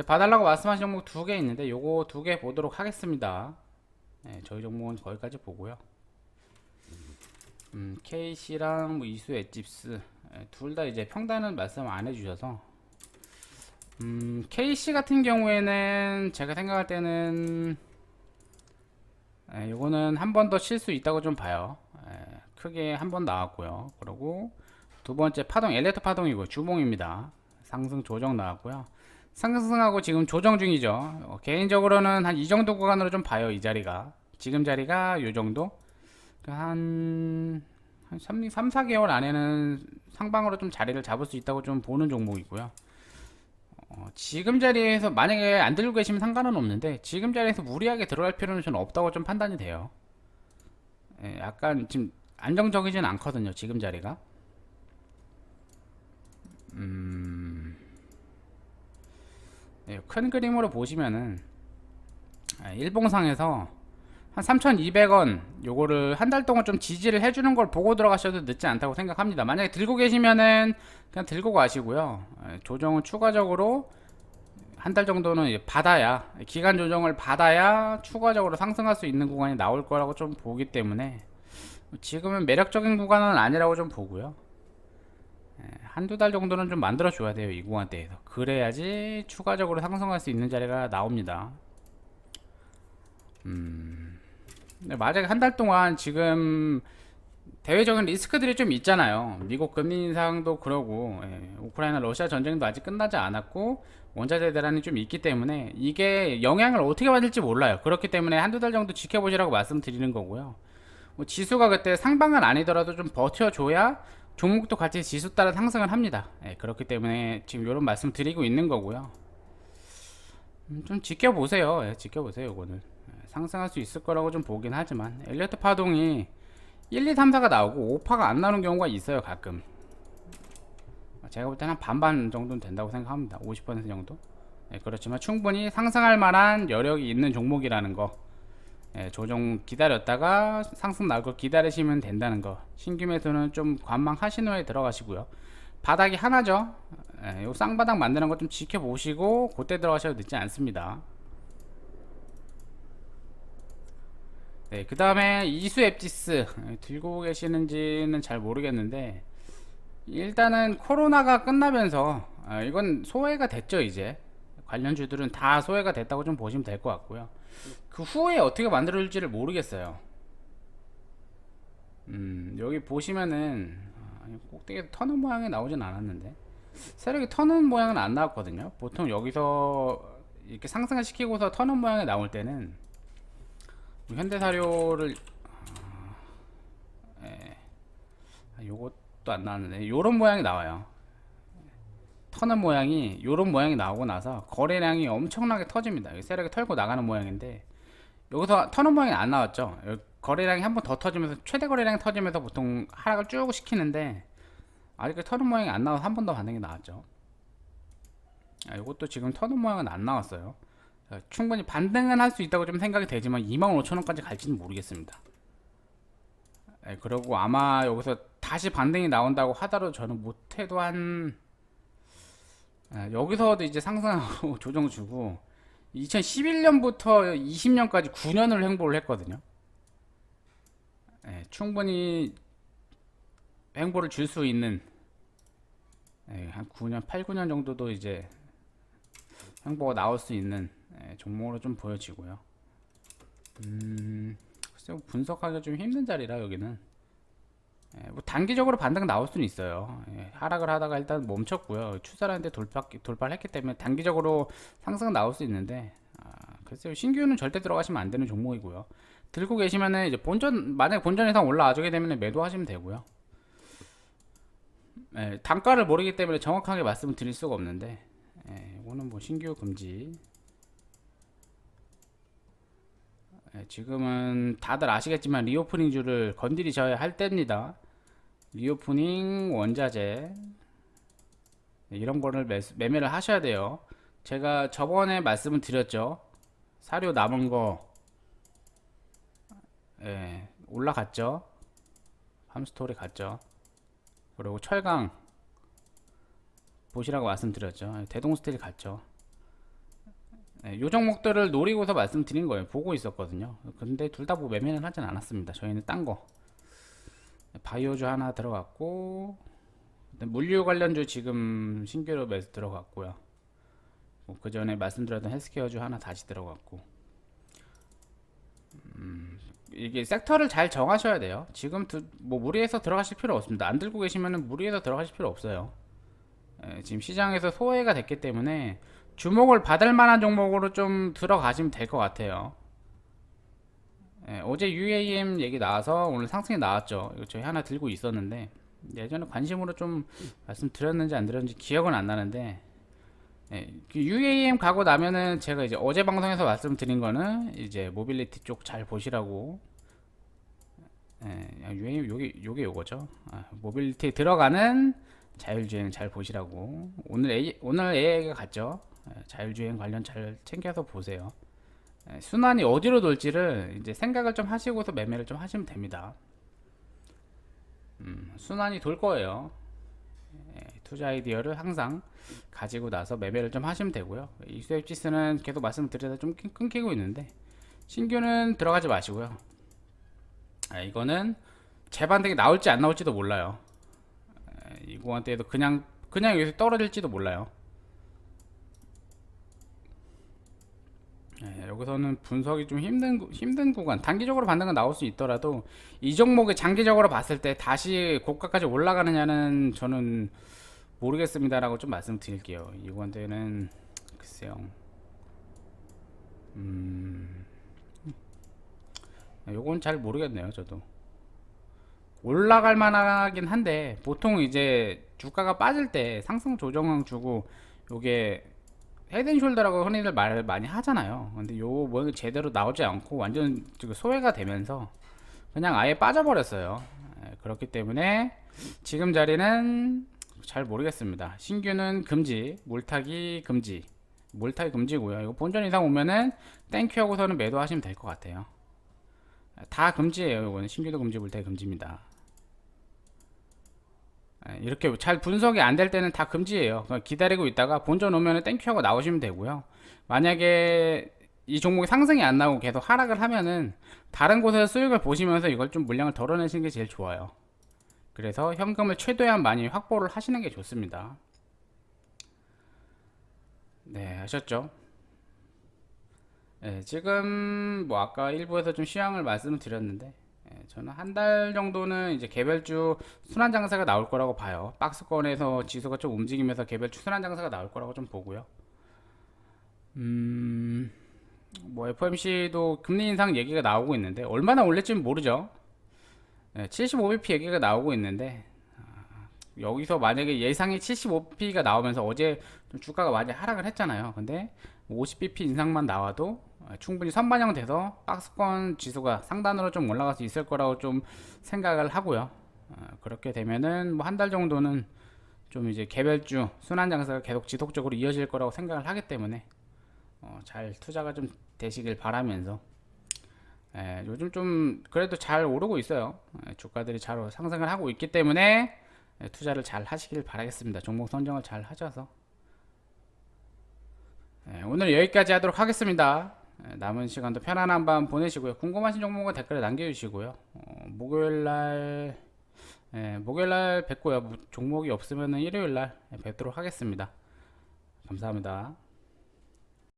이제 봐달라고 말씀하신 종목 두 개 있는데 요거 두 개 보도록 하겠습니다. 네, 저희 종목은 거기까지 보고요. 음, KC랑 뭐 이수 엣집스 둘다 이제 평단은 말씀 안 해주셔서 음, KC 같은 경우에는 제가 생각할 때는 예, 요거는 한 번 더 칠 수 있다고 좀 봐요. 예, 크게 한 번 나왔고요. 그리고 두 번째 파동 엘리트 파동이고 주봉입니다. 상승 조정 나왔고요. 상승하고 지금 조정 중이죠. 어, 개인적으로는 한 이 정도 구간으로 좀 봐요. 이 자리가 지금 자리가 요 정도 그러니까 한, 한 3, 3, 4개월 안에는 상방으로 좀 자리를 잡을 수 있다고 좀 보는 종목이고요. 어, 지금 자리에서 만약에 안 들고 계시면 상관은 없는데 지금 자리에서 무리하게 들어갈 필요는 저는 없다고 좀 판단이 돼요. 예, 약간 지금 안정적이진 않거든요. 지금 자리가. 음, 예, 큰 그림으로 보시면은 아, 일봉상에서 한 3,200원 요거를 한 달 동안 좀 지지를 해주는 걸 보고 들어가셔도 늦지 않다고 생각합니다. 만약에 들고 계시면은 그냥 들고 가시고요. 예, 조정은 추가적으로 한 달 정도는 받아야 기간 조정을 받아야 추가적으로 상승할 수 있는 구간이 나올 거라고 좀 보기 때문에 지금은 매력적인 구간은 아니라고 좀 보고요. 예, 한두 달 정도는 좀 만들어 줘야 돼요 이 구간대에서 그래야지 추가적으로 상승할 수 있는 자리가 나옵니다. 음, 만약에 한 달 동안 지금 대외적인 리스크들이 좀 있잖아요. 미국 금리 인상도 그러고 예, 우크라이나 러시아 전쟁도 아직 끝나지 않았고 원자재 대란이 좀 있기 때문에 이게 영향을 어떻게 받을지 몰라요. 그렇기 때문에 한두 달 정도 지켜보시라고 말씀드리는 거고요. 뭐 지수가 그때 상방은 아니더라도 좀 버텨줘야 종목도 같이 지수 따라 상승을 합니다. 예, 그렇기 때문에 지금 이런 말씀 드리고 있는 거고요. 음, 좀 지켜보세요. 예, 지켜보세요. 이거는 예, 상승할 수 있을 거라고 좀 보긴 하지만 엘리어트 파동이 1, 2, 3, 4가 나오고 5파가 안 나오는 경우가 있어요. 가끔. 제가 볼 때는 한 반반 정도는 된다고 생각합니다. 50% 정도. 예, 그렇지만 충분히 상승할 만한 여력이 있는 종목이라는 거. 예, 조정 기다렸다가 상승 나올 걸 기다리시면 된다는 거. 신규 매수는 좀 관망하신 후에 들어가시고요. 바닥이 하나죠. 예, 요 쌍바닥 만드는 거좀 지켜보시고 그때 들어가셔도 늦지 않습니다. 네, 그 다음에 이수 앱지스 예, 들고 계시는지는 잘 모르겠는데 일단은 코로나가 끝나면서 아, 이건 소외가 됐죠 이제 관련주들은 다 소외가 됐다고 좀 보시면 될 것 같고요. 그 후에 어떻게 만들어질지를 모르겠어요. 음, 여기 보시면은 아, 꼭대기 터는 모양이 나오진 않았는데 세력이 터는 모양은 안 나왔거든요. 보통 여기서 이렇게 상승을 시키고서 터는 모양이 나올 때는 뭐 현대사료를 아, 예. 아, 요것도 안 나왔는데 요런 모양이 나와요. 터는 모양이 요런 모양이 나오고 나서 거래량이 엄청나게 터집니다. 세력이 털고 나가는 모양인데 여기서 터는 모양이 안 나왔죠. 거래량이 한 번 더 터지면서 최대 거래량이 터지면서 보통 하락을 쭉 시키는데 아직 터는 모양이 안 나와서 한 번 더 반등이 나왔죠. 아, 이것도 지금 터는 모양은 안 나왔어요. 어, 충분히 반등은 할 수 있다고 좀 생각이 되지만 25,000원까지 갈지는 모르겠습니다. 예, 그리고 아마 여기서 다시 반등이 나온다고 하더라도 저는 못해도 한 예, 여기서도 이제 상승하고 조정 주고 2011년부터 20년까지 9년을 횡보를 했거든요. 예, 충분히 횡보를 줄 수 있는 예, 한 9년, 8, 9년 정도도 이제 횡보가 나올 수 있는 예, 종목으로 좀 보여지고요. 음, 글쎄 요 분석하기가 좀 힘든 자리라 여기는. 예, 뭐 단기적으로 반등 나올 수는 있어요. 예, 하락을 하다가 일단 멈췄고요. 추세라는데 돌파 돌파를 했기 때문에 단기적으로 상승 나올 수 있는데 아, 글쎄요 신규는 절대 들어가시면 안 되는 종목이고요. 들고 계시면은 이제 본전 만약 본전 이상 올라와주게 되면 매도하시면 되고요. 예, 단가를 모르기 때문에 정확하게 말씀을 드릴 수가 없는데 예, 이거는 뭐 신규 금지. 예, 지금은 다들 아시겠지만 리오프닝주를 건드리셔야 할 때입니다. 리오프닝 원자재 네, 이런 거를 매, 매매를 하셔야 돼요. 제가 저번에 말씀을 드렸죠. 사료 남은 거 예, 올라갔죠. 함스토리 갔죠. 그리고 철강 보시라고 말씀드렸죠. 대동스틸 갔죠. 네, 요 종목들을 노리고서 말씀드린 거예요. 보고 있었거든요. 근데 둘 다 뭐 매매는 하진 않았습니다. 저희는 딴 거. 바이오주 하나 들어갔고 물류 관련주 지금 신규로 매수 들어갔고요. 그 전에 말씀드렸던 헬스케어주 하나 다시 들어갔고 음, 이게 섹터를 잘 정하셔야 돼요. 지금 두, 뭐 무리해서 들어가실 필요 없습니다. 안 들고 계시면은 무리해서 들어가실 필요 없어요. 예, 지금 시장에서 소외가 됐기 때문에 주목을 받을 만한 종목으로 좀 들어가시면 될 것 같아요. 예, 어제 UAM 얘기 나와서 오늘 상승이 나왔죠. 이거 저희 하나 들고 있었는데 예전에 관심으로 좀 말씀드렸는지 안 드렸는지 기억은 안 나는데 예, 그 UAM 가고 나면은 제가 이제 어제 방송에서 말씀드린 거는 이제 모빌리티 쪽 잘 보시라고 예, UAM 요게 요게 요거죠. 아, 모빌리티 들어가는 자율주행 잘 보시라고 오늘 A, 오늘 AI가 갔죠. 예, 자율주행 관련 잘 챙겨서 보세요. 예, 순환이 어디로 돌지를 이제 생각을 좀 하시고서 매매를 좀 하시면 됩니다. 음, 순환이 돌 거예요. 예, 투자 아이디어를 항상 가지고 나서 매매를 좀 하시면 되고요. 이 수입 지수는 계속 말씀드려서 좀 끊- 끊기고 있는데 신규는 들어가지 마시고요. 아, 이거는 재반등이 나올지 안 나올지도 몰라요. 예, 이 구간대에도 그냥 그냥 여기서 떨어질지도 몰라요. 예, 여기서는 분석이 좀 힘든 구- 힘든 구간 단기적으로 반등은 나올 수 있더라도 이 종목이 장기적으로 봤을 때 다시 고가까지 올라가느냐는 저는 모르겠습니다라고 좀 말씀드릴게요. 이 구간대는 글쎄요. 음, 요건 잘 모르겠네요. 저도 올라갈 만하긴 한데 보통 이제 주가가 빠질 때 상승 조정을 주고 요게 헤드앤숄더라고 흔히들 말 많이 하잖아요. 근데 요 모양이 제대로 나오지 않고 완전 소외가 되면서 그냥 아예 빠져버렸어요. 예, 그렇기 때문에 지금 자리는 잘 모르겠습니다. 신규는 금지, 물타기 금지, 물타기 금지고요. 이거 본전 이상 오면은 땡큐 하고서는 매도하시면 될 것 같아요. 다 금지예요. 이거는 신규도 금지, 물타기 금지입니다. 예, 이렇게 잘 분석이 안 될 때는 다 금지예요. 기다리고 있다가 본전 오면은 땡큐 하고 나오시면 되고요. 만약에 이 종목이 상승이 안 나오고 계속 하락을 하면은 다른 곳에서 수익을 보시면서 이걸 좀 물량을 덜어내시는 게 제일 좋아요. 그래서 현금을 최대한 많이 확보를 하시는 게 좋습니다. 네, 하셨죠? 네, 지금 뭐 아까 일부에서 좀 시황을 말씀을 드렸는데 예, 저는 한 달 정도는 이제 개별주 순환 장사가 나올 거라고 봐요. 박스권에서 지수가 좀 움직이면서 개별주 순환 장사가 나올 거라고 좀 보고요. 음, 뭐 FOMC도 금리 인상 얘기가 나오고 있는데 얼마나 올릴지는 모르죠. 75bp 얘기가 나오고 있는데 아, 여기서 만약에 예상이 75bp가 나오면서 어제 좀 주가가 많이 하락을 했잖아요. 근데 50bp 인상만 나와도 어, 충분히 선반영돼서 박스권 지수가 상단으로 좀 올라갈 수 있을 거라고 좀 생각을 하고요. 어, 그렇게 되면은 뭐 한 달 정도는 좀 이제 개별주 순환 장사가 계속 지속적으로 이어질 거라고 생각을 하기 때문에 어, 잘 투자가 좀 되시길 바라면서 예, 요즘 좀 그래도 잘 오르고 있어요. 예, 주가들이 잘 상승을 하고 있기 때문에 예, 투자를 잘 하시길 바라겠습니다. 종목 선정을 잘 하셔서 예, 오늘 여기까지 하도록 하겠습니다. 예, 남은 시간도 편안한 밤 보내시고요. 궁금하신 종목은 댓글에 남겨주시고요. 어, 목요일날 예, 목요일날 뵙고요. 뭐 종목이 없으면 일요일날 뵙도록 하겠습니다. 감사합니다.